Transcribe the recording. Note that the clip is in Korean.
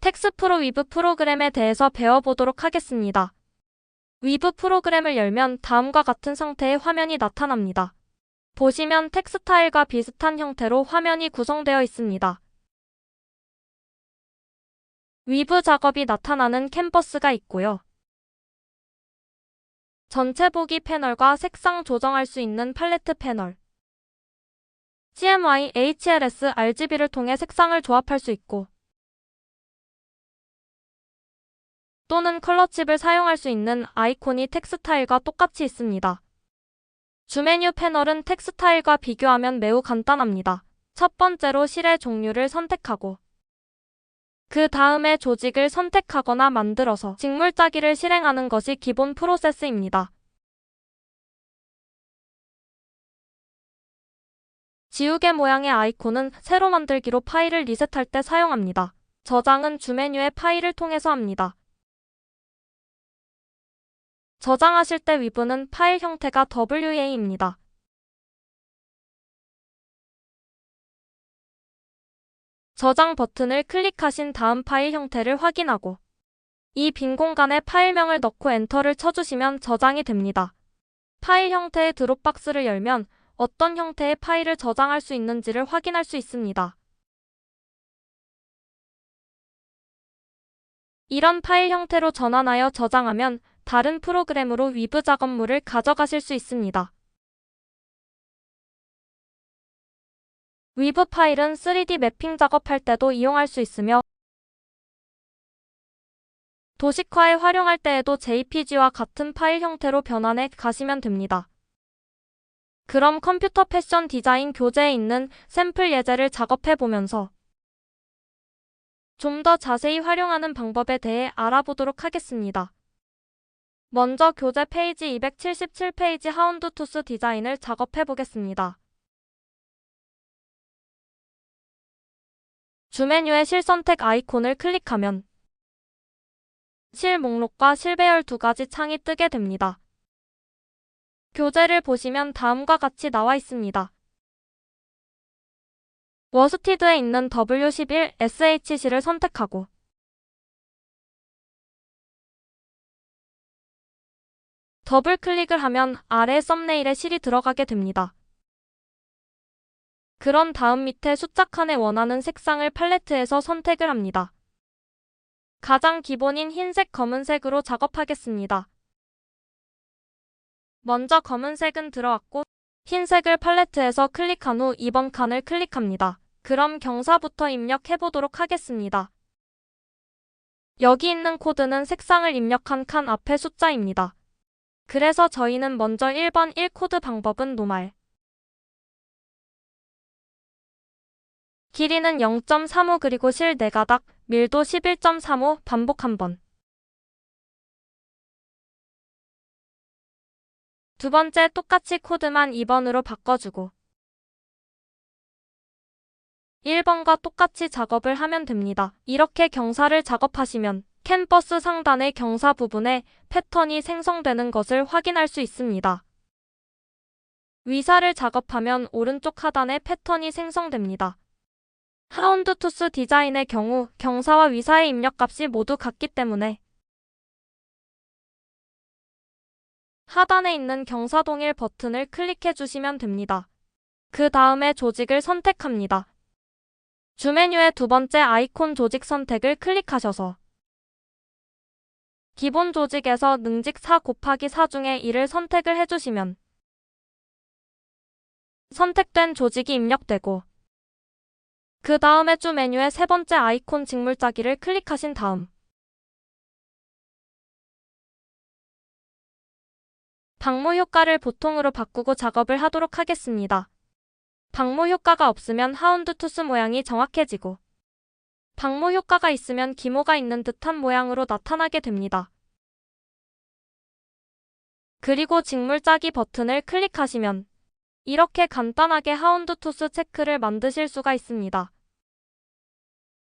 텍스 프로 위브 프로그램에 대해서 배워보도록 하겠습니다. 위브 프로그램을 열면 다음과 같은 상태의 화면이 나타납니다. 보시면 텍스타일과 비슷한 형태로 화면이 구성되어 있습니다. 위브 작업이 나타나는 캔버스가 있고요. 전체 보기 패널과 색상 조정할 수 있는 팔레트 패널, CMY, HLS, RGB를 통해 색상을 조합할 수 있고 또는 컬러칩을 사용할 수 있는 아이콘이 텍스타일과 똑같이 있습니다. 주메뉴 패널은 텍스타일과 비교하면 매우 간단합니다. 첫 번째로 실의 종류를 선택하고 그 다음에 조직을 선택하거나 만들어서 직물 짜기를 실행하는 것이 기본 프로세스입니다. 지우개 모양의 아이콘은 새로 만들기로 파일을 리셋할 때 사용합니다. 저장은 주메뉴의 파일을 통해서 합니다. 저장하실 때 위브는 파일 형태가 WA입니다. 저장 버튼을 클릭하신 다음 파일 형태를 확인하고 이 빈 공간에 파일명을 넣고 엔터를 쳐주시면 저장이 됩니다. 파일 형태의 드롭박스를 열면 어떤 형태의 파일을 저장할 수 있는지를 확인할 수 있습니다. 이런 파일 형태로 전환하여 저장하면 다른 프로그램으로 위브 작업물을 가져가실 수 있습니다. 위브 파일은 3D 매핑 작업할 때도 이용할 수 있으며 도식화에 활용할 때에도 JPG와 같은 파일 형태로 변환해 가시면 됩니다. 그럼 컴퓨터 패션 디자인 교재에 있는 샘플 예제를 작업해 보면서 좀 더 자세히 활용하는 방법에 대해 알아보도록 하겠습니다. 먼저 교재 페이지 277페이지 하운드 투스 디자인을 작업해 보겠습니다. 주메뉴의 실 선택 아이콘을 클릭하면 실 목록과 실 배열 두 가지 창이 뜨게 됩니다. 교재를 보시면 다음과 같이 나와 있습니다. 워스티드에 있는 W11 SHC를 선택하고 더블 클릭을 하면 아래 썸네일에 실이 들어가게 됩니다. 그런 다음 밑에 숫자 칸에 원하는 색상을 팔레트에서 선택을 합니다. 가장 기본인 흰색 검은색으로 작업하겠습니다. 먼저 검은색은 들어왔고 흰색을 팔레트에서 클릭한 후 2번 칸을 클릭합니다. 그럼 경사부터 입력해 보도록 하겠습니다. 여기 있는 코드는 색상을 입력한 칸 앞의 숫자입니다. 그래서 저희는 먼저 1번 1코드 방법은 노말 길이는 0.35 그리고 실 4가닥, 밀도 11.35 반복 한번 두 번째 똑같이 코드만 2번으로 바꿔주고 1번과 똑같이 작업을 하면 됩니다. 이렇게 경사를 작업하시면 캔버스 상단의 경사 부분에 패턴이 생성되는 것을 확인할 수 있습니다. 위사를 작업하면 오른쪽 하단에 패턴이 생성됩니다. 하운드 투스 디자인의 경우 경사와 위사의 입력값이 모두 같기 때문에 하단에 있는 경사 동일 버튼을 클릭해 주시면 됩니다. 그 다음에 조직을 선택합니다. 주 메뉴의 두 번째 아이콘 조직 선택을 클릭하셔서 기본 조직에서 능직 4 곱하기 4 중에 1을 선택을 해주시면 선택된 조직이 입력되고 그 다음에 주 메뉴의 세 번째 아이콘 직물 짜기를 클릭하신 다음 방모 효과를 보통으로 바꾸고 작업을 하도록 하겠습니다. 방모 효과가 없으면 하운드 투스 모양이 정확해지고 방모 효과가 있으면 기모가 있는 듯한 모양으로 나타나게 됩니다. 그리고 직물 짜기 버튼을 클릭하시면 이렇게 간단하게 하운드 투스 체크를 만드실 수가 있습니다.